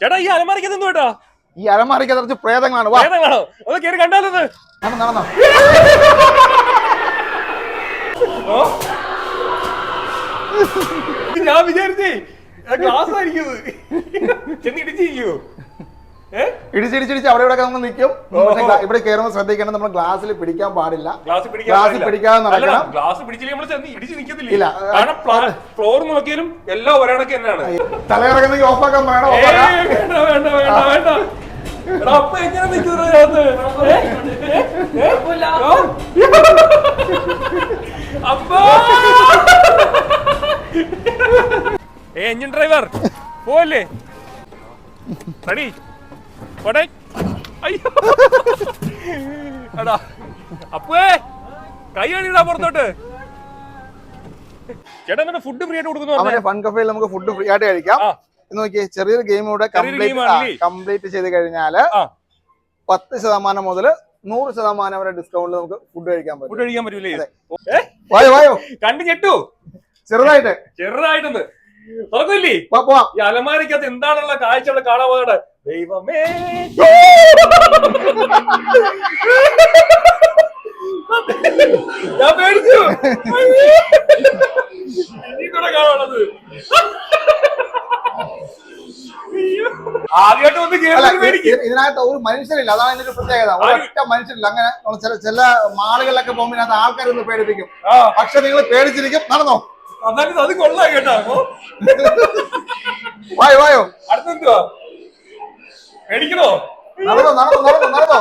ചേട്ടാ ഈ അലമാരയ്ക്ക് എന്തോ കേട്ടോ ഈ അലമാരയ്ക്ക് അതിർച്ച് പ്രേതങ്ങളാണ്. വാ. ഒന്ന് കയറി കണ്ടാലോ ഇത്? നടന്നോ, നടന്നോ. ഓ? ഇത് ഞാൻ വിചാരിച്ചേ ഗ്ലാസ് ആയിരിക്കും. ചെന്ന് ഇടിച്ചിരിക്കോ ഏ ഇടിച്ചിടിച്ചിടിച്ച് അവിടെ ഇവിടെ നമ്മൾ നിൽക്കും. പക്ഷേ ഇവിടെ കയറുമ്പോൾ ശ്രദ്ധിക്കണം നമ്മൾ ഗ്ലാസ്സിൽ പിടിക്കാൻ പാടില്ല. ഗ്ലാസ് പിടിക്കാൻ ഗ്ലാസ് പാടില്ല. പിടിക്കാതെ നടക്കണം. ഗ്ലാസ് പിടിച്ചില്ലേ നമ്മൾ ചെന്ന് ഇടിച്ച് നിൽക്കത്തില്ല ഇല്ല. ഫ്ലോർ നോക്കിയാലും എല്ലാം ഒരാണൊക്കെ തന്നെയാണ് തലയിറങ്ങുന്നെങ്കിൽ ഓഫാക്കാൻ വേണം വേണ്ട വേണ്ട അപ്പ എങ്ങനെ നിൽക്കുന്നത്. അപ്പാ! എഞ്ചിൻ ഡ്രൈവർ പോലെ റെഡി. പോട്ടെ അയ്യോ. എടാ അപ്പേ കൈ കണിടാ പുറത്തോട്ട്. ചേട്ടാ എന്നിട്ട് ഫുഡ് ഫ്രീ ആയിട്ട് കൊടുക്കുന്നു അവന്റെ ഫൺ കഫേയിൽ നമുക്ക് ഫുഡ് ഫ്രീ ആയിട്ട് കഴിക്കാം. നോക്കിയേ ചെറിയൊരു ഗെയിം ഇവിടെ കംപ്ലീറ്റ്? കംപ്ലീറ്റ് ചെയ്ത് കഴിഞ്ഞാൽ പത്ത് ശതമാനം മുതൽ നൂറ് ശതമാനം വരെ ഡിസ്കൗണ്ട് നമുക്ക് ഫുഡ് കഴിക്കാൻ പറ്റും. ഫുഡ് കഴിക്കാൻ പറ്റൂലേ? വായോ വായോ. കണ്ടു ഞെട്ടു. ചെറുതായിട്ട്. ചെറുതായിട്ടൊന്ന്. തുറക്കില്ലേ? ഈ അലമാരിക്കകത്ത് എന്താണുള്ള കാഴ്ച അവിടെ കാണാൻ പോകട്ടെ ദൈവമേ. ഞാൻ പേടിച്ചു. ആദ്യമായിട്ട് ഇതിനകത്ത് ഒരു മനുഷ്യരില്ല അതാണ് ഇതിന്റെ പ്രത്യേകത. ഒരൊറ്റ മനുഷ്യരില്ല അങ്ങനെ ചില ചില മാളുകളിലൊക്കെ പോകുമ്പോൾ ഇതിനകത്ത് ആൾക്കാരൊന്ന് പേടിപ്പിക്കും. പക്ഷെ നിങ്ങൾ പേടിച്ചിരിക്കും. നടന്നോ? എന്നാലും അത് കൊള്ളാം കേട്ടോ. വായോ വായോ. അടുത്തെന്തുവാ? മേടിക്കണോ നടന്നോ നടന്നോ നടന്നോ നടന്നോ.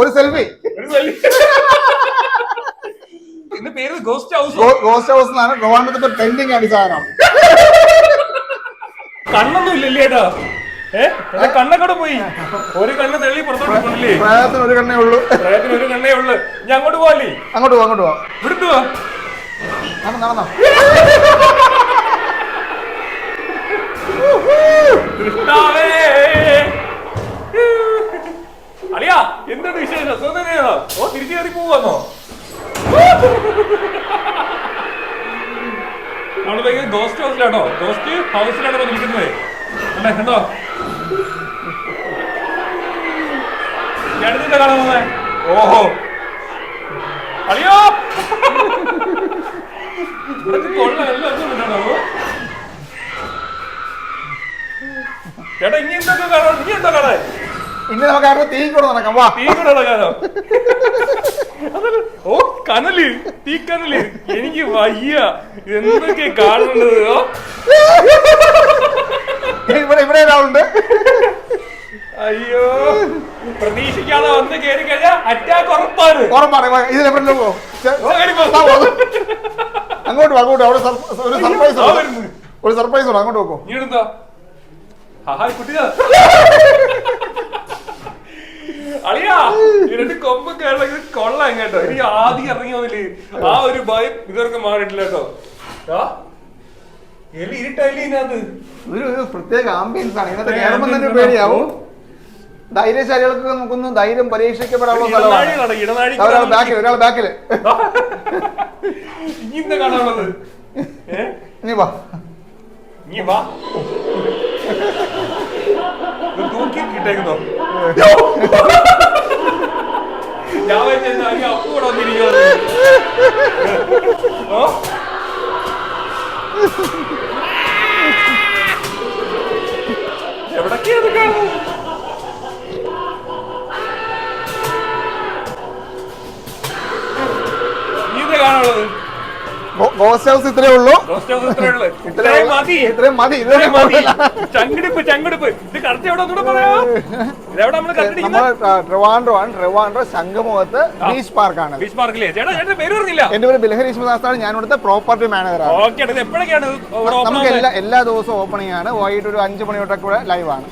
ഒരു സെൽഫി. ഒരു സെൽഫി. ഇന്ന് പേര് ഗോസ്റ്റ് ഹൗസ്. ഗോസ്റ്റ് ഹൗസ് എന്നാണ് ട്രിവാൻഡ്രത്ത് ട്രെൻഡിങ് ആണ് സാധനം. കണ്ണൊന്നും ഇല്ലല്ലേ ഏട്ടാ ഏ പോയി. ഒരു കണ്ണ് തെളി പുറത്തോട്ട് പോണില്ലേ പ്രായത്തിന് ഒരു കണ്ണേ ഉള്ളൂ. പ്രയത്തിന് ഒരു കണ്ണേ ഉള്ളു. ഞാൻ അങ്ങോട്ട് പോവാല്ലേ? അങ്ങോട്ട് പോവാ അങ്ങോട്ട് പോവാ. ഇവിടുന്ന് പോവാ നടന്നോ നടന്നോ. കൃഷ്ണാവേ അളിയാ എന്താണ് വിശേഷം? സുഖം തന്നെയാണോ? ഓ തിരിച്ചു കയറി പോവാന്നോ? നമ്മൾ ഭയങ്കര ഗോസ്റ്റ് ഹൗസിലാണോ ഗോസ്റ്റ് ഹൗസിലാണോ നിൽക്കുന്നത് കണ്ടോ? ഓഹോ. അളിയോ. ചേട്ടാ ഇനി എന്തൊക്കെ കാണാൻ ഇനി എന്താ കാണാൻ? ഇനി നമുക്ക് അവിടെ തീ കൂടെ നടക്കാം? വാ. തീ കൂടെ നടക്കാനോ? ഓ കനൽ. തീ കനൽ എനിക്ക് വയ്യ. എന്തൊക്കെ കാണുന്നത് ഇവിടെ ഇവിടെ ഒരാളുണ്ട്. അയ്യോ പ്രതീക്ഷിക്കാതെ വന്ന് കയറി കഴിഞ്ഞാൽ അറ്റാക്ക് ഉറപ്പാണ്. ഉറപ്പാണ്. വാ, എവിടെ പോ. അങ്ങോട്ട് അങ്ങോട്ട് അവിടെ ഒരു സർപ്രൈസ് ഒരു സർപ്രൈസ് ഉണ്ട്. അങ്ങോട്ട് നോക്കോ നീ എടുത്തോ ഹായ് കുട്ടിയാ അളിയാ രണ്ട് കൊമ്പ് കേരളത്തിൽ കൊള്ളാം കേട്ടോ. ഇനി ആദ്യം ഇറങ്ങി വന്നില്ലേ ആ ഒരു ഭയം ഇതൊക്കെ മാറിയിട്ടില്ല കേട്ടോ ആ എലി ഇരുട്ടല്ലേ ഇതിനകത്ത് ഒരു ഒരു പ്രത്യേക ആംബിയൻസ് ആണ്. ഇന്നത്തെ കേരളം തന്നെ പേടിയാവും. ധൈര്യശാലികൾക്ക് നമുക്കൊന്ന് ധൈര്യം പരീക്ഷിക്കപ്പെടാനുള്ള സ്ഥലമാണ്. ഒരാൾ ബാക്കിൽ ഒരാൾ ബാക്കിൽ ഇനി വാ. വാ. ഞാൻ വെച്ചാൽ അപ്പു കൂടെ വന്നിരിക്കുന്നത് ഓ എവിടൊക്കെയാ കാണുന്നത്? ഗോസ്റ്റ് ഹൗസ് ഇത്രേ ഉള്ളൂ. ഇത്രയേ ഉള്ളൂ. ഇത്രേ ഇത്രയും മതി. ഇത്രയും മതി ഇത് ഇത്രയും മതി. ചങ്കിടിപ്പ് ചങ്കിടിപ്പ്. ഇത് കറക്റ്റ് എവിടെ ഒന്നുകൂടെ പറയാ? ഇതെവിടെ നമ്മൾ ട്രിവാൻഡ്രോ ആണ്. ട്രിവാൻഡ്രോ ശംഖുമുഖത്ത് ബീച്ച് പാർക്കാണ്. ബീച്ച് പാർക്കില്ലേ? ചേട്ടാ ചേട്ടൻ പേര് പറഞ്ഞില്ല. എന്റെ പേര് ബിലഹരി ശിവദാസാണ് ഞാൻ ഇവിടുത്തെ പ്രോപ്പർട്ടി മാനേജർ ആണ് എപ്പോഴൊക്കെയാണ് നമുക്ക് എല്ലാ എല്ലാ ദിവസവും ഓപ്പണിംഗ് ആണ്. വൈകിട്ട് ഒരു അഞ്ച് മണി തൊട്ടൊക്കെ ഇവിടെ ലൈവ് ആണ്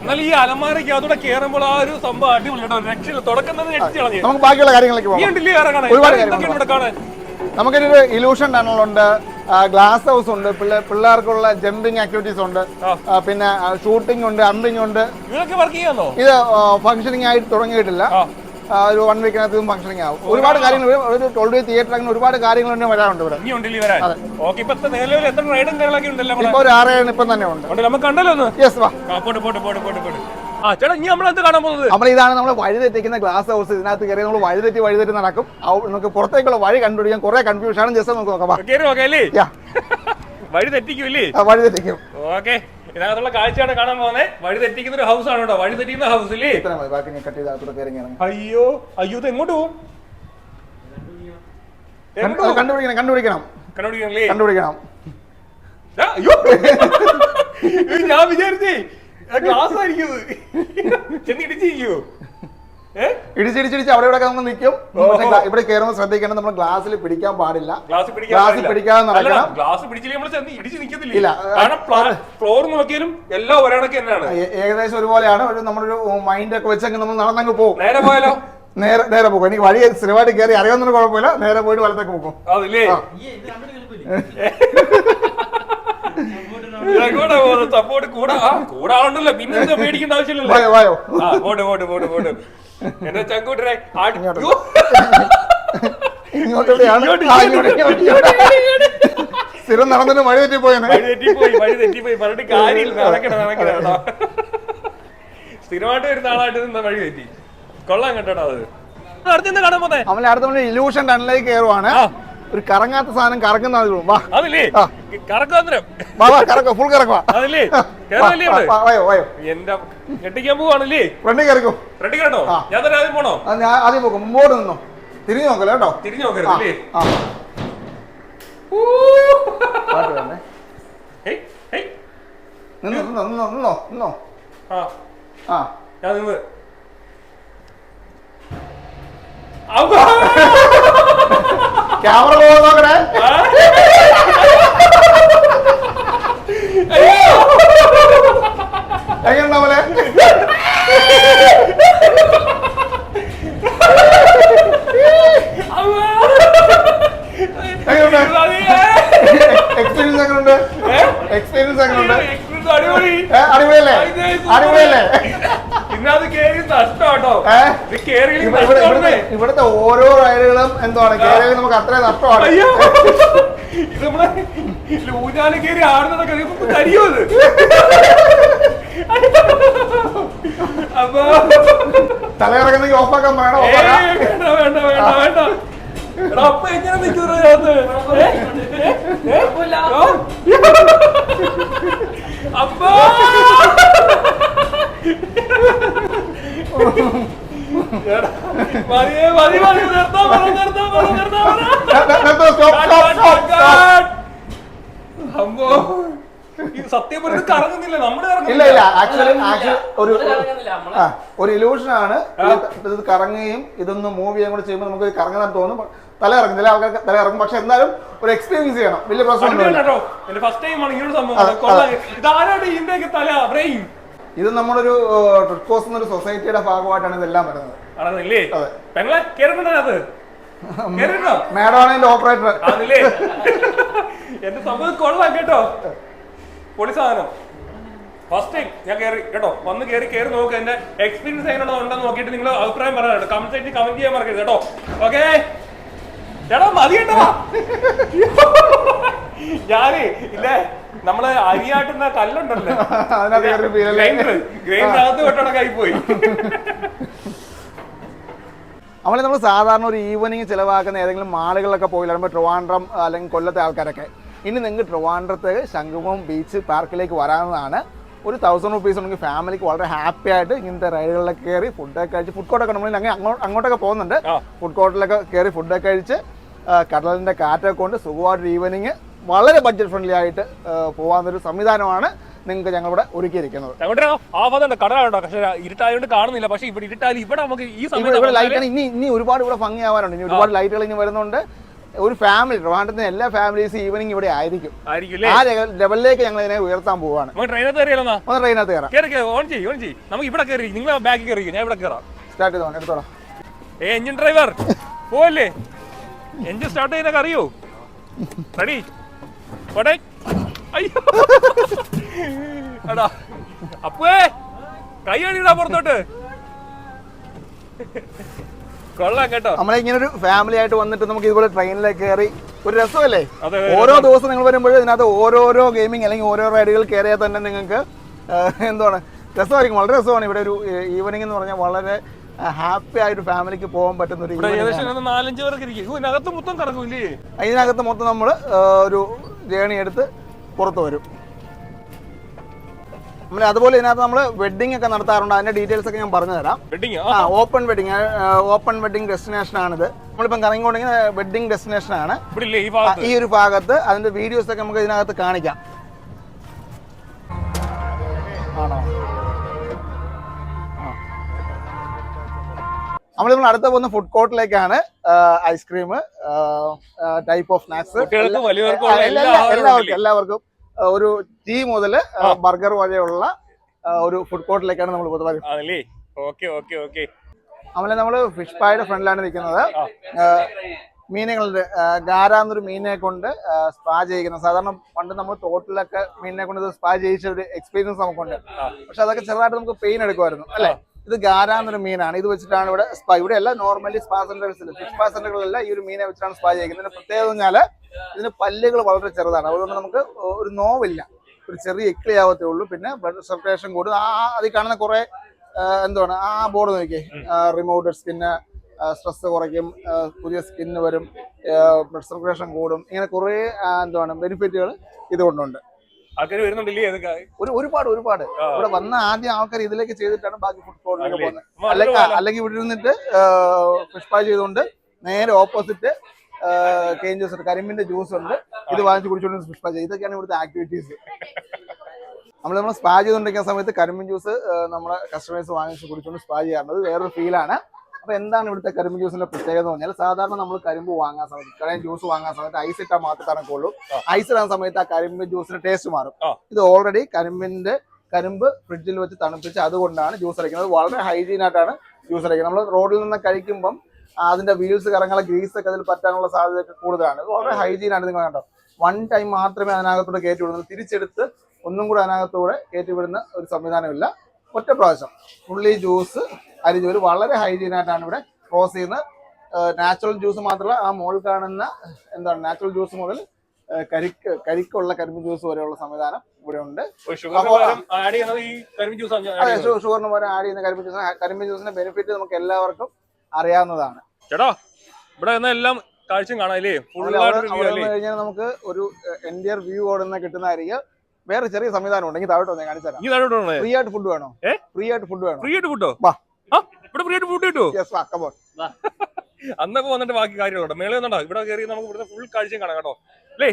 എന്നാൽ ഈ അലമാരയ്ക്ക് അതോടെ കേറുമ്പോൾ ആ ഒരു സംഭവം അടിപൊളി. രക്ഷ തുടക്കം തന്നെ നമുക്ക് ബാക്കിയുള്ള കാര്യങ്ങളൊക്കെ പോകാം. ഒരുപാട് കാര്യങ്ങൾ നമുക്കൊരു ഇലൂഷൻ ടണൽ ഉണ്ട് ഗ്ലാസ് ഹൗസ് ഉണ്ട്. പിള്ളേ- പിള്ളേർക്കുള്ള ജമ്പിങ് ആക്ടിവിറ്റീസ് ഉണ്ട്. പിന്നെ ഷൂട്ടിംഗ് ഉണ്ട് അമ്പിംഗ് ഉണ്ട്. ഇത് ഫംഗ്ഷനിങ് ആയിട്ട് തുടങ്ങിയിട്ടില്ല. ഒരു വൺ വീക്കിനകത്ത് ഫംഗ്ഷനിങ് ആവും. ഒരുപാട് കാര്യങ്ങൾ ഒരു ടോൾ വേ തിയേറ്റർ അങ്ങനെ ഒരുപാട് കാര്യങ്ങൾ തന്നെ വരാറുണ്ട് ഇവിടെ. ഇപ്പൊ ഒരു ആറ് ഏഴ് ഇപ്പം തന്നെ ഉണ്ട്. നമുക്ക് കണ്ടല്ലോ യെസ് വാ. പോട്ട് പോട്ട് പോട്ട് പോട്ട് പോട്ട്. ചേട്ടാ ഇനി നമ്മൾ എന്ത് കാണാൻ പോകുന്നത്? നമ്മൾ ഇതാണ് നമ്മൾ വഴിതെറ്റിക്കുന്ന ഗ്ലാസ് ഹൗസ് ഇതിനകത്ത് കയറി നമ്മൾ വഴിതെറ്റി വഴിതെറ്റി നടക്കും. നമുക്ക് പുറത്തേക്കുള്ള വഴി കണ്ടുപിടിക്കാൻ കുറെ കൺഫ്യൂഷൻ ആണ്. ജസ്റ്റ് നമുക്ക് നോക്കാം. കയറി നോക്കാം യാ, വഴി തെറ്റിക്കൂല്ലേ വഴി തെറ്റിക്കും. ഓക്കെ ഇതിനകത്തുള്ള കാഴ്ചയാണ് കാണാൻ പോകുന്നത്. വഴി തെറ്റിക്കുന്ന ഒരു ഹൗസ് ആണ് കേട്ടോ. വഴി തെറ്റിക്കുന്ന ഹൗസ് ഇത്ര മതി ബാക്കി ഞാൻ കട്ട് ചെയ്ത് അകത്തോട്ട് കയറി ഇറങ്ങി അയ്യോ അയ്യോ ഇത് എങ്ങോട്ട് പോകും? കണ്ടുപിടിക്കണം കണ്ടുപിടിക്കണം. കണ്ടുപിടിക്കണല്ലേ കണ്ടുപിടിക്കണം. അയ്യോ. ഞാൻ വിചാരിച്ചേ ഗ്ലാസ് ആയിരിക്കും ചെന്ന് ഇടിച്ചിരിക്കൂ ഇടിച്ചിടിച്ചിടിച്ച് അവിടെ ഇവിടെ നമ്മൾ നിൽക്കും. ഇവിടെ കയറുമ്പോൾ ശ്രദ്ധിക്കണം നമ്മൾ ഗ്ലാസ്സിൽ പിടിക്കാൻ പാടില്ല. ഗ്ലാസ് പിടിക്കാൻ പാടില്ല. പിടിക്കാതെ നടക്കണം. ഗ്ലാസ് പിടിച്ചില്ല ഇല്ല. കാരണം ഫ്ലോർ നോക്കിയാലും എല്ലാം ഒരാണൊക്കെ തന്നെയാണ്. ഏകദേശം ഒരുപോലെയാണ്. ഒരു നമ്മളൊരു ഒരു മൈൻഡ് ഒക്കെ വെച്ചെങ്കിൽ നമ്മൾ നടന്നങ്ങ് പോകും. നേരെ പോയാലോ? നേരെ നേരെ പോകും. എനിക്ക് വഴി സ്ഥിരമായിട്ട് കയറി അറിയാവുന്നൊരു കുഴപ്പമില്ല. നേരെ പോയിട്ട് വലത്തേക്ക് പോകും. പോകുന്നത് സപ്പോർട്ട് കൂടെ ആ കൂടെ ആളുണ്ടല്ലോ. പിന്നെ പേടിക്കേണ്ട ആവശ്യമില്ലല്ലോ. വായോ വായോ. ആ പോട്ട് പോട്ട് പോട്ട് പോട്ട് എന്റെ ചങ്കൂട്ടരെ. സ്ഥിരം നടന്നിട്ട് വഴി തെറ്റി പോയി വഴി തെറ്റിപ്പോയി വഴി തെറ്റിപ്പോയി. പറഞ്ഞിട്ട് കാര്യമില്ല. നടക്കണ നടക്കണ കേട്ടോ. സ്ഥിരമായിട്ട് വരുന്ന ആളായിട്ട് നിന്ന വഴി തെറ്റി. കൊള്ളാൻ കേട്ടോ അത്. അടുത്ത് കാണാൻ പോന്നെ. അവനെ അടുത്ത ഇലൂഷൻ ടണലിലേക്ക് കയറുവാണ്. ഒരു കറങ്ങാത്ത സാധനം കറങ്ങുന്ന. വാ. അതല്ലേ? വാ വാ ഫുൾ അതല്ലേ? വായോ വായോ. എന്റെ ഞെട്ടിക്കാൻ പോവാണല്ലേ? ഫ്രണ്ടിൽ കയറിക്കോ. റെഡി കേട്ടോ ഞാൻ തന്നെ ആദ്യം പോണോ? ഞാൻ ആദ്യം മുമ്പോട്ട് നിന്നോ. തിരിഞ്ഞു നോക്കല്ലോ കേട്ടോ? തിരിഞ്ഞു ആ, നോക്കരുതല്ലേ. പാട്ട്. നിന്നോ നിന്നോ നിന്നോ നിന്നോ നിന്നോ. ആ. ആ. ഞാൻ നിന്ന്! ക്യാമറ പോകാൻ നോക്കണേ! എങ്ങനെയുണ്ടാ പോലെ! എക്സ്പീരിയൻസ് എങ്ങനെയുണ്ട്? എക്സ്പീരിയൻസ് എങ്ങനെയുണ്ട്? അടിപൊളിയല്ലേ? അടിപൊളിയല്ലേ? ഇത് അടിപൊളിയല്ലേ കേറി നഷ്ടമാട്ടോ. ഇവിടുത്തെ ഓരോ റൈഡുകളും എന്താണ് കേരളം നമുക്ക് അത്രയും നഷ്ടമാണ്. ഇത് നമ്മളെ ഊഞ്ഞാൽ കേറി ആടുന്നതൊക്കെ കരിയോ ഇത്? അപ്പൊ തലയിറങ്ങുന്നെങ്കിൽ ഓഫാക്കാൻ പറയണം വേണ്ട വേണ്ട വേണ്ട വേണ്ട. എടാ, അപ്പൊ എങ്ങനെ? ഓ. അപ്പാ. സത്യം പറഞ്ഞത് കറങ്ങുന്നില്ല നമ്മുടെ ഇല്ല ഇല്ല ആക്ച്വലി. ഒരു ഒരു ഇലൂഷൻ ആണ്. ഇത് കറങ്ങുകയും ഇതൊന്ന് മൂവ് ചെയ്യാൻ കൂടെ ചെയ്യുമ്പോൾ നമുക്ക് കറങ്ങാൻ തോന്നും. തല ഇറങ്ങുന്നില്ല ആൾക്കാർക്ക് തല ഇറങ്ങും പക്ഷെ എന്നാലും ഒരു എക്സ്പീരിയൻസ് ചെയ്യണം. വലിയ പ്രശ്നം ഫസ്റ്റ് ടൈം ആണ് ഇങ്ങനെ സംഭവം ഇത് നമ്മളൊരു ട്രിക്കോസ് എന്നൊരു സൊസൈറ്റിയുടെ ഭാഗമായിട്ടാണ് ഇതെല്ലാം വരുന്നത്. അതെ. പെങ്ങളെ കേറിട്ടുണ്ടോ അത് കേറുന്നോ മാഡം ഇതിന്റെ ഓപ്പറേറ്റർ. ആണല്ലേ എന്റെ സംഭവം? കൊള്ളാം കേട്ടോ. പൊളി സാധനം. ഫസ്റ്റ് ടൈം ഞാൻ കേറി കേട്ടോ വന്ന് കേറി കേറി നോക്ക് എന്റെ എക്സ്പീരിയൻസ് എങ്ങനെ ഉണ്ടെന്ന് നോക്കിയിട്ട് നിങ്ങൾ അഭിപ്രായം പറയാനുണ്ട് കമന്റ് സെക്ഷൻ കമന്റ് ചെയ്യാൻ മറക്കരുത് കേട്ടോ. ഓക്കെ ചേട്ടാ മതി കേട്ടോ. ഞാൻ ഇല്ലേ നമ്മൾ അരിയാട്ടുന്ന കല്ലുണ്ടല്ലോ. കയറി കൈ ഗ്രൈൻഡർ ഗ്രൈൻഡർ അകത്ത് വെട്ടണക്കായി പോയി. അവളെ നമ്മൾ സാധാരണ ഒരു ഈവനിങ് ചിലവാക്കുന്ന ഏതെങ്കിലും മാളുകളിലൊക്കെ പോയി വരുമ്പോൾ ട്രിവാൻഡ്രം അല്ലെങ്കിൽ കൊല്ലത്തെ ആൾക്കാരൊക്കെ. ഇനി നിങ്ങൾക്ക് ട്രിവാൻഡ്രത്ത് ശംഖുമുഖം ബീച്ച് പാർക്കിലേക്ക് വരാവുന്നതാണ്. ഒരു തൗസൻഡ് റുപ്പീസ് ഉണ്ടെങ്കിൽ ഫാമിലിക്ക് വളരെ ഹാപ്പി ആയിട്ട് ഇങ്ങനത്തെ റൈഡുകളിലൊക്കെ കയറി ഫുഡൊക്കെ കഴിച്ച് ഫുഡ് കോർട്ടൊക്കെ നമ്മൾ അങ്ങനെ അങ്ങോട്ട് അങ്ങോട്ടൊക്കെ പോകുന്നുണ്ട്. ഫുഡ് കോർട്ടിലൊക്കെ കയറി ഫുഡൊക്കെ കഴിച്ച് കടലിന്റെ കാറ്റൊക്കെ കൊണ്ട് സുഖമായിട്ടൊരു ഈവനിങ് വളരെ ബഡ്ജറ്റ് ഫ്രണ്ട്ലി ആയിട്ട് പോകാവുന്നൊരു സംവിധാനമാണ്. നിങ്ങൾക്ക് ഞങ്ങളിവിടെ ഒരുക്കിയിരിക്കുന്നത്. ഇരുട്ടായതുകൊണ്ട് കാണുന്നില്ല. പക്ഷേ ഇവിടെ ഇരുട്ടായാലും ഇവിടെ നമുക്ക് ഈ സമയത്ത് ലൈറ്റാണ് ഇനി ഇനി ഒരുപാട് ഇവിടെ ഭംഗിയാവാനുണ്ട് ഇനി ഒരുപാട് ലൈറ്റുകൾ ഇനി വരുന്നുണ്ട്. ഒരു ഫാമിലി ട്രിവാൻഡ്രത്തിന് എല്ലാ ഫാമിലീസ് ഈവനിങ് ഇവിടെ ആയിരിക്കും. ആ ലെവലിലേക്ക് ഞങ്ങൾ ഇതിനെ ഉയർത്താൻ പോവാണ്. ട്രെയിനകത്ത് ഒന്ന് കയറാം. ഓൺ ചെയ്യും ഓൺ ചെയ്യും. നമുക്ക് ഇവിടെ കയറി നിങ്ങൾ ബാക്കിൽ കയറി ഞാൻ ഇവിടെ കയറാം സ്റ്റാർട്ട് ചെയ്തോണം എടുത്തോളാം. ഏ എഞ്ചിൻ ഡ്രൈവർ പോവല്ലേ? എഞ്ചിൻ സ്റ്റാർട്ട് ചെയ്യുന്നൊക്കെ അറിയോ? റെഡി പോട്ടെ? അയ്യോ. എടാ അപ്പേ കൈ അടിയിടാ പുറത്തോട്ട്. കൊള്ളാം കേട്ടോ. നമ്മളെ ഇങ്ങനെ ഒരു ഫാമിലി ആയിട്ട് വന്നിട്ട് നമുക്ക് ഇതുപോലെ ട്രെയിനിലേക്ക് കയറി ഒരു രസമല്ലേ? ഓരോ ദിവസം നിങ്ങൾ വരുമ്പോൾ ഇതിനകത്ത് ഓരോരോ ഗെയിമിംഗ് അല്ലെങ്കിൽ ഓരോ റൈഡുകൾ കയറിയാൽ തന്നെ നിങ്ങൾക്ക് എന്താണ് രസമായിരിക്കും. വളരെ രസമാണ് ഇവിടെ ഒരു ഈവനിങ് എന്ന് പറഞ്ഞാൽ വളരെ ഹാപ്പി ആയിട്ട് ഫാമിലിക്ക് പോകാൻ പറ്റുന്ന ഒരു ഇതിനകത്ത് മൊത്തം കറക്കൂല്ലേ അതിനകത്ത് മൊത്തം നമ്മൾ ഒരു ജേണി എടുത്ത് പുറത്ത് വരും. നമ്മൾ അതുപോലെ ഇതിനകത്ത് നമ്മൾ വെഡിങ് ഒക്കെ നടത്താറുണ്ട്. അതിന്റെ ഡീറ്റെയിൽസ് ഒക്കെ ഞാൻ പറഞ്ഞു തരാം ആ? Open wedding open wedding destination ആണിത്. നമ്മളിപ്പം കറങ്ങിക്കൊണ്ടെങ്കിൽ വെഡിങ് ഡെസ്റ്റിനേഷൻ ആണ്. ഈ ഒരു ഭാഗത്ത് അതിന്റെ വീഡിയോസ് ഒക്കെ നമുക്ക് ഇതിനകത്ത് കാണിക്കാം. ആണോ? നമ്മളിപ്പോൾ അടുത്ത പോകുന്ന food കോർട്ടിലേക്കാണ് ice cream type of snacks എല്ലാവർക്കും എല്ലാവർക്കും. ഒരു ടീ മുതൽ ബർഗർ വരെയുള്ള ഒരു ഫുഡ് കോർട്ടിലേക്കാണ് നമ്മൾ അമല നമ്മൾ ഓക്കെ ഓക്കെ ഓക്കെ. നമ്മളെ നമ്മൾ ഫിഷ് പായുടെ ഫ്രണ്ടിലാണ് നിൽക്കുന്നത്. മീനുകളുടെ ഗാരാന്നൊരു മീനിനെ കൊണ്ട് സ്പാ ചെയ്യിക്കുന്നത്. സാധാരണ പണ്ട് നമ്മൾ തോട്ടിലൊക്കെ മീനിനെ കൊണ്ട് സ്പാ ചെയ്യിച്ച ഒരു എക്സ്പീരിയൻസ് നമുക്കുണ്ട്. പക്ഷെ അതൊക്കെ ചെറുതായിട്ട് നമുക്ക് പെയിൻ എടുക്കുമായിരുന്നു അല്ലേ? ഇത് ഗാര എന്നൊരു മീനാണ്. ഇത് വെച്ചിട്ടാണ് ഇവിടെ സ്പാ ഇവിടെ അല്ല നോർമലി സ്പാ സെന്റേഴ്സിൽ ഫിഷ് സ്പാ സെന്ററുകളല്ല ഈ ഒരു മീനെ വെച്ചിട്ടാണ് സ്പാ ചെയ്യുന്നത്. ഇതിന്റെ പ്രത്യേകത പറഞ്ഞാൽ ഇതിന് പല്ലുകൾ വളരെ ചെറുതാണ്. അതുകൊണ്ട് നമുക്ക് ഒരു നോവില്ല. ഒരു ചെറിയ എക്ലി ആവത്തേ ഉള്ളൂ. പിന്നെ ബ്ലഡ് സർക്കുലേഷൻ കൂടും. ആ അതിൽ കാണുന്ന കുറെ എന്താണ് ആ ബോർഡ് നോക്കിയേ. റിമോട്ട് സ്കിന്ന് സ്ട്രെസ് കുറയ്ക്കും. പുതിയ സ്കിന്ന് വരും. ബ്ലഡ് സർക്കുലേഷൻ കൂടും. ഇങ്ങനെ കുറേ എന്താണ് ബെനിഫിറ്റുകൾ ഇതുകൊണ്ടുണ്ട് ആൾക്കാർ വരുന്നുണ്ടല്ലേ അതൊക്കെ ഒരു ഒരുപാട് ഒരുപാട്. ഇവിടെ വന്ന ആദ്യം ആൾക്കാർ ഇതിലേക്ക് ചെയ്തിട്ടാണ് ബാക്കി കോർട്ടിലേക്ക് പോകുന്നത്. അല്ലെങ്കിൽ അല്ലെങ്കിൽ ഇവിടെ ഇരുന്നിട്ട് ഫിഷ് ഫ്രൈ ചെയ്തുകൊണ്ട് നേരെ ഓപ്പോസിറ്റ് കെയിൻ ജ്യൂസ് കരിമ്പിന്റെ ജ്യൂസ് ഉണ്ട്. ഇത് വാങ്ങിച്ച് കുടിച്ചുകൊണ്ട് ഫിഷ് പാ ചെയ്യും ഇതൊക്കെയാണ് ഇവിടുത്തെ ആക്ടിവിറ്റീസ് നമ്മൾ നമ്മൾ സ്പാ ചെയ്തുകൊണ്ടിരിക്കുന്ന സമയത്ത് കരിമ്പിൻ ജ്യൂസ് നമ്മളെ കസ്റ്റമേഴ്സ് വാങ്ങിച്ച് കുടിച്ചുകൊണ്ട് സ്പാ ചെയ്യാറുണ്ട്. അത് വേറൊരു ഫീലാണ് അപ്പൊ എന്താണ് ഇവിടുത്തെ കരിമ്പ് ജ്യൂസിന്റെ പ്രത്യേകത എന്ന് പറഞ്ഞാൽ സാധാരണ നമ്മൾ കരിമ്പ് വാങ്ങാൻ സമയത്ത് കടയിൽ ജ്യൂസ് വാങ്ങാൻ സമയത്ത് ഐസ് ഇട്ടാൽ മാത്രമേ തണക്കുള്ളൂ. ഐസ് ഇടാൻ സമയത്ത് ആ കരിമ്പ് ജ്യൂസിന്റെ ടേസ്റ്റ് മാറും. ഇത് ഓൾറെഡി കരിമ്പിന്റെ കരിമ്പ് ഫ്രിഡ്ജിൽ വെച്ച് തണുപ്പിച്ച് അതുകൊണ്ടാണ് ജ്യൂസ് അടിക്കുന്നത്. വളരെ ഹൈജീൻ ആയിട്ടാണ് ജ്യൂസ് അടിക്കുന്നത്. നമ്മൾ റോഡിൽ നിന്ന് കഴിക്കുമ്പം അതിന്റെ വീൽസ് കറങ്ങളെ ഗ്രീസ് ഒക്കെ അതിൽ പറ്റാനുള്ള സാധ്യത കൂടുതലാണ്. വളരെ ഹൈജീൻ ആണ് നിങ്ങൾ കണ്ടോ. വൺ ടൈം മാത്രമേ അതിനകത്തൂടെ കയറ്റി വിടുന്നത് തിരിച്ചെടുത്ത് ഒന്നും കൂടെ അതിനകത്തൂടെ കയറ്റി വിടുന്ന ഒരു സംവിധാനമില്ല. ഒറ്റ പ്രാവശ്യം. ഉള്ളി ജ്യൂസ് അരിജോൽ വളരെ ഹൈജീൻ ആയിട്ടാണ് ഇവിടെ ക്രോസ് ചെയ്യുന്നത്. നാച്ചുറൽ ജ്യൂസ് മാത്രമല്ല ആ മോൾ കാണുന്ന എന്താണ് നാച്ചുറൽ ജ്യൂസ് മുതൽ കരിക്ക് കരിക്കുള്ള കരിമ്പ് ജ്യൂസ് വരെയുള്ള സംവിധാനം ഇവിടെ ഉണ്ട്. അതെ ഷുഗറിന് പകരം ആഡ് ചെയ്യുന്ന കരിമ്പ് ജ്യൂസ് കരിമ്പ് ജ്യൂസിന്റെ ബെനിഫിറ്റ് നമുക്ക് എല്ലാവർക്കും അറിയാവുന്നതാണ്. ചേട്ടാ ഇവിടെ എല്ലാം കാഴ്ചയും കാണാല്ലേ കഴിഞ്ഞാൽ നമുക്ക് ഒരു എൻഡിയർ വ്യൂ അവിടെ നിന്ന് കിട്ടുന്നതായിരിക്കും വേറെ ചെറിയ സംവിധാനം ഉണ്ടെങ്കിൽ താഴോട്ട് വന്നേ കാണിച്ചു തരാം. ഫ്രീ ആയിട്ട് ഫുഡ് വേണോ? ഫ്രീ ആയിട്ട് ഫുഡ് വേണോ? ഫ്രീ ആയിട്ട്. ആ ഇവിടെ ഫ്രീ ആയിട്ട് ഫുഡ് കിട്ടുമോ അന്നൊക്കെ വന്നിട്ട് ബാക്കി കാര്യങ്ങളോ മേളിൽ വന്നിട്ടോ ഇവിടെ കയറി നമുക്ക് ഇവിടുത്തെ ഫുൾ കാഴ്ചയും കാണാം കേട്ടോ. അല്ലേ?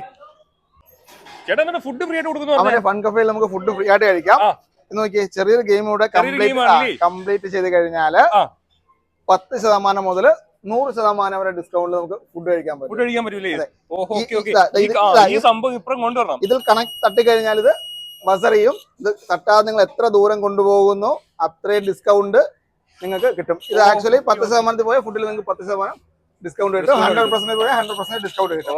ചേട്ടാ എന്നിട്ട് ഫുഡ് ഫ്രീ ആയിട്ട് കൊടുക്കുന്നു ഫൺ കഫേയിൽ നമുക്ക് ഫുഡ് ഫ്രീ ആയിട്ട് കഴിക്കാം. നോക്കിയേ ചെറിയൊരു ഗെയിം ഇവിടെ കംപ്ലീറ്റ് ചെയ്ത് കഴിഞ്ഞാൽ. പത്ത് ശതമാനം മുതൽ നൂറ് ശതമാനം വരെ ഡിസ്കൗണ്ട് നമുക്ക് ഫുഡ് കഴിക്കാൻ പറ്റും. ഫുഡ് കഴിക്കാൻ പറ്റൂലേ? ഈ സംഭവം ഇപ്പുറം കൊണ്ടുവരണം. ഇതിൽ കണക്ട് തട്ടിക്കഴിഞ്ഞാൽ ഇത് ബസറിയും ഇത് തട്ടാതെ നിങ്ങൾ എത്ര ദൂരം കൊണ്ടുപോകുന്നു അത്രയും ഡിസ്കൗണ്ട് നിങ്ങൾക്ക് കിട്ടും. ഇത് ആക്ച്വലി പത്ത് ശതമാനത്തിൽ പോയ ഫുഡിൽ നിങ്ങൾക്ക് പത്ത് ശതമാനം ഡിസ്കൗണ്ട് കിട്ടും. ഹൺഡ്രഡ് പെർസെന്റ് പോയ ഹൺഡ്രഡ് പെർസെന്റ് ഡിസ്കൗണ്ട് കിട്ടും.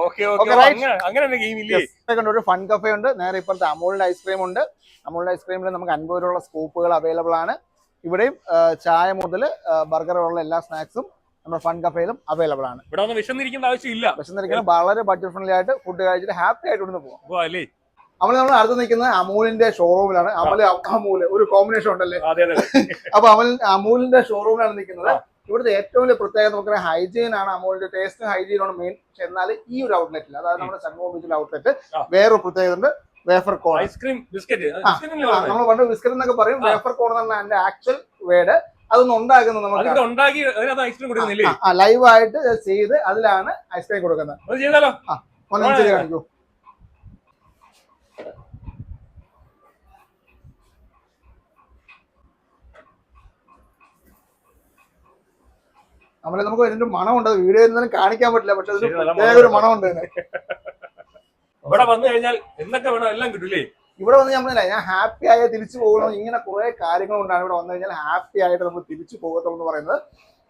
ഒരു ഫൺ കഫേ ഉണ്ട്. നേരെ ഇപ്പോഴത്തെ അമൂലിന്റെ ഐസ്ക്രീം ഉണ്ട്. അമൂലിന്റെ ഐസ്ക്രീമിൽ നമുക്ക് അൻപത് രൂപയുള്ള സ്കൂപ്പുകൾ അവൈലബിൾ ആണ്. ഇവിടെയും ചായ മുതൽ ബർഗർ ഉള്ള എല്ലാ സ്നാക്സും നമ്മുടെ ഫൺ കഫേയിലും അവൈലബിൾ ആണ്. ഇവിടെ വിശന്നിരിക്കേണ്ട ആവശ്യമില്ല. വിശന്നിരിക്കുന്ന വളരെ ബഡ്ജറ്റ് ഫ്രണ്ട്ലി ആയിട്ട് ഫുഡ് കഴിച്ചിട്ട് ഹാപ്പി ആയിട്ട് ഇവിടുന്ന് പോകാം നമ്മൾ നമ്മൾ അടുത്ത് നിൽക്കുന്നത് അമൂലിന്റെ ഷോറൂമിലാണ് അമൽ അമൂൽ ഒരു കോമ്പിനേഷൻ ഉണ്ടല്ലേ? അപ്പൊ അമൽ അമൂലിന്റെ ഷോറൂമിലാണ് നിൽക്കുന്നത്. ഇവിടുത്തെ ഏറ്റവും വലിയ പ്രത്യേകത നമുക്ക് ഹൈജീൻ ആണ് അമൂലിന്റെ ടേസ്റ്റ് ഹൈജീൻ ആണ് മെയിൻ എന്നാൽ ഈ ഒരു ഔട്ട്ലെറ്റിൽ അതായത് നമ്മുടെ ചങ്ങോ ബീച്ചിലെ ഔട്ട്ലെറ്റ്. വേറൊരു പ്രത്യേകത ഉണ്ട് വേഫർ കോൺ ഐസ്ക്രീം ബിസ്ക്കറ്റ് നമ്മൾ പണ്ട് ബിസ്ക്കറ്റ് എന്നൊക്കെ പറയും വേഫർ കോൺ എന്നാണ് അതിന്റെ ആക്ച്വൽ വേർഡ് അതൊന്നും ഉണ്ടാക്കുന്നത് നമുക്ക് ലൈവായിട്ട് ചെയ്ത് അതിലാണ് ഐസ്ക്രീം കൊടുക്കുന്നത്. കാണിക്കൂ. നമ്മളെ നമുക്ക് ഇതിന്റെ മണമുണ്ട്. അത് വീഡിയോ ഒന്നും കാണിക്കാൻ പറ്റില്ല. പക്ഷെ അതിന് പ്രത്യേക ഒരു മണമുണ്ട്. ഇവിടെ വന്നു കഴിഞ്ഞാൽ എന്തൊക്കെ വേണം എല്ലാം കിട്ടില്ലേ ഇവിടെ വന്ന് നമ്മളില്ല ഞാൻ ഹാപ്പി ആയ തിരിച്ചു പോകണം? ഇങ്ങനെ കുറെ കാര്യങ്ങൾ കൊണ്ടാണ് ഇവിടെ വന്നു കഴിഞ്ഞാൽ ഹാപ്പി ആയിട്ട് നമ്മൾ തിരിച്ചു പോകത്തുള്ളൂ എന്ന് പറയുന്നത്.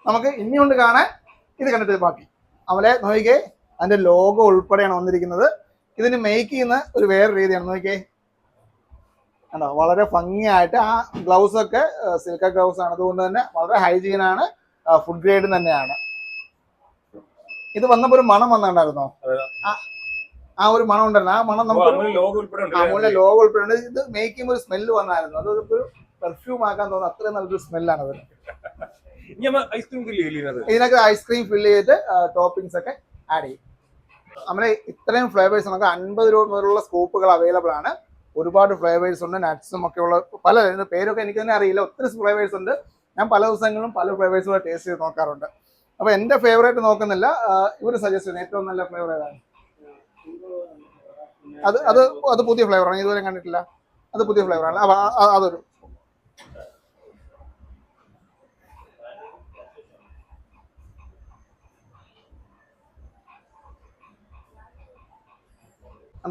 നമുക്ക് ഇനിയുണ്ട് കാണാൻ. ഇത് കണ്ടിട്ട് ബാക്കി അവലെ നോക്കിക്കേ അതിന്റെ ലോഗോ ഉൾപ്പെടെയാണ് വന്നിരിക്കുന്നത്. ഇതിന് മേക്ക് ചെയ്യുന്ന ഒരു വേറെ രീതിയാണ്. നോക്കിക്കേ. കണ്ടോ? വളരെ ഭംഗിയായിട്ട് ആ ഗ്ലൗസ് ഒക്കെ സിൽക്ക ഗ്ലൗസ് ആണ് അതുകൊണ്ട് തന്നെ വളരെ ഹൈജീൻ ആണ്. ഫുഡ് ഗ്രേഡ് തന്നെയാണ്. ഇത് വന്നപ്പോൾ ഒരു മണം വന്നിട്ടുണ്ടായിരുന്നോ? ആ- ഒരു മണം ഉണ്ടായിരുന്നു ആ മണം നമുക്ക് ലോകം ഉൾപ്പെടെ ലോഗോ ഇത് മേക്കിംഗ് ഒരു സ്മെല്ല് വന്നായിരുന്നു. അത് ഒരു പെർഫ്യൂം ആക്കാൻ തോന്നുന്നു. അത്രയും നല്ലൊരു സ്മെല്ലാണ് അത്. ഇനി ഐസ്ക്രീം ഫില്ല് ചെയ്യുന്നത് ഇതിനൊക്കെ ഐസ്ക്രീം ഫില്ല് ചെയ്തിട്ട് ടോപ്പിംഗ്സ് ഒക്കെ ആഡ് ചെയ്യും. നമ്മളെ ഇത്രയും ഫ്ലേവേഴ്സ് നമുക്ക് അൻപത് രൂപ മുതലുള്ള സ്കൂപ്പുകൾ അവൈലബിൾ ആണ്. ഒരുപാട് ഫ്ലേവേഴ്സ് ഉണ്ട്. നട്ട്സും ഒക്കെ ഉള്ള പല പേരൊക്കെ എനിക്ക് തന്നെ അറിയില്ല. ഒത്തിരി ഫ്ലേവേഴ്സ് ഉണ്ട്. ഞാൻ പല ദിവസങ്ങളും പല ഫ്ലേവേഴ്സും കൂടെ ടേസ്റ്റ് ചെയ്ത് നോക്കാറുണ്ട്. അപ്പൊ എന്റെ ഫേവറേറ്റ് നോക്കുന്നില്ല. ഇവർ സജസ്റ്റ് ചെയ്യുന്ന ഏറ്റവും നല്ല ഫ്ലേവർ ഏതാണ്? അത് അത് അത് പുതിയ ഫ്ലേവറാണ് ഇതുവരെ കണ്ടിട്ടില്ല. അത് പുതിയ ഫ്ലേവറാണ് അപ്പോൾ അതൊരു.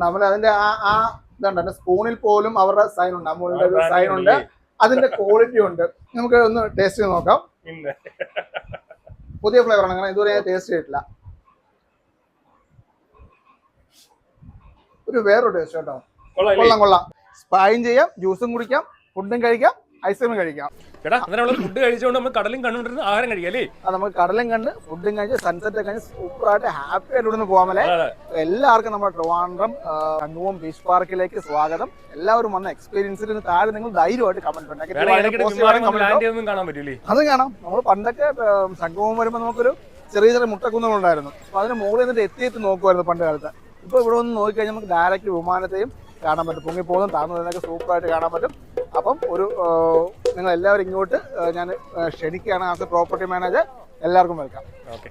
നമ്മൾ അതിന്റെ ആ ആ ഇതുണ്ട് സ്പൂണിൽ പോലും അവരുടെ സൈൻ ഉണ്ട്. അമൂലിന്റെ ഒരു സൈൻ ഉണ്ട് അതിന്റെ ക്വാളിറ്റി ഉണ്ട്. നമുക്ക് ഒന്ന് ടേസ്റ്റ് ചെയ്ത് നോക്കാം. പുതിയ ഫ്ലേവർ ആണ്. അങ്ങനെ ഇതുവരെ ഞാൻ ടേസ്റ്റ് ചെയ്തിട്ടില്ല. ഒരു വേറൊരു ടേസ്റ്റ് കേട്ടോ. കൊള്ളാം കൊള്ളാം കൊള്ളാം. സ്പായും ചെയ്യാം ജ്യൂസും കുടിക്കാം ഫുഡും കഴിക്കാം ഐസ്ക്രീമും കഴിക്കാം. ചേട്ടാ അങ്ങനെയുള്ള ഫുഡ് കഴിച്ചുകൊണ്ട് നമ്മൾ കടലും കണ്ടുകൊണ്ടിരുന്ന ആഹാരം കഴിക്കാം അല്ലേ? അത് നമുക്ക് കടലും കണ്ട് ഫുഡും കഴിച്ച് സൺസെറ്റ് ഒക്കെ സൂപ്പർ ആയിട്ട് ഹാപ്പി ആയിട്ട് ഇവിടുന്ന് അതെ. എല്ലാവർക്കും നമ്മുടെ ട്രിവാൻഡ്രം കണ്ണുവും ബീച്ച് പാർക്കിലേക്ക് സ്വാഗതം. എല്ലാവരും വന്ന എക്സ്പീരിയൻസിന് താഴെ നിങ്ങൾ ധൈര്യമായിട്ട് കമന്റ് പറ്റൂലേ? അത് കാണാം. നമ്മൾ പണ്ടൊക്കെ സംഗമം വരുമ്പോൾ നമുക്കൊരു ചെറിയ ചെറിയ മുട്ടക്കുന്നുകളുണ്ടായിരുന്നു. അപ്പൊ അതിന് മുകളിൽ നിന്നിട്ട് എത്തിയെത്തി നോക്കുമായിരുന്നു പണ്ട് കാലത്ത്. ഇപ്പൊ ഇവിടെ ഒന്ന് നോക്കിക്കഴിഞ്ഞാൽ നമുക്ക് ഡയറക്റ്റ് വിമാനത്തെയും കാണാൻ പറ്റും. പൊങ്ങി പോകുന്നതും താഴ്ന്നു വരുന്നതൊക്കെ സൂപ്പറായിട്ട് കാണാൻ പറ്റും. അപ്പം ഒരു നിങ്ങൾ എല്ലാവരും ഇങ്ങോട്ട് ഞാൻ ക്ഷണിക്കുകയാണ് ആസ് എ പ്രോപ്പർട്ടി മാനേജർ. എല്ലാവർക്കും വെൽക്കം. ഓക്കെ.